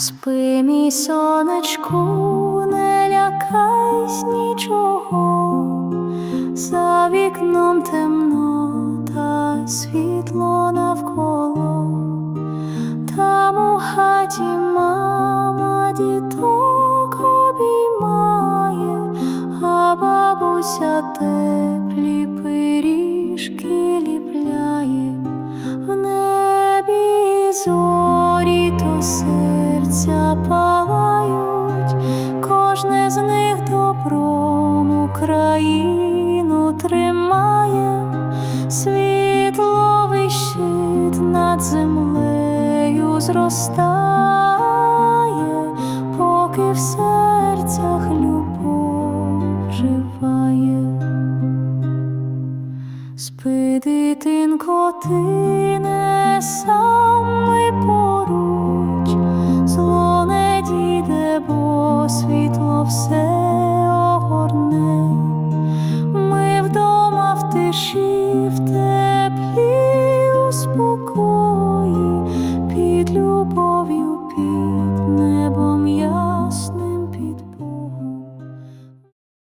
Спи, мій сонечку, не лякайсь нічого, за вікном темно та світло навколо, там у хаті мама діток обіймає, а бабуся теплі пиріжки ліпляє. В небі зорі то серця палають, кожне з них добром Україну тримає, світловий щит над землею зростає, поки в серцях любов живає. Спи, дитинко, ти не сам світло все огорне, ми вдома в тиші.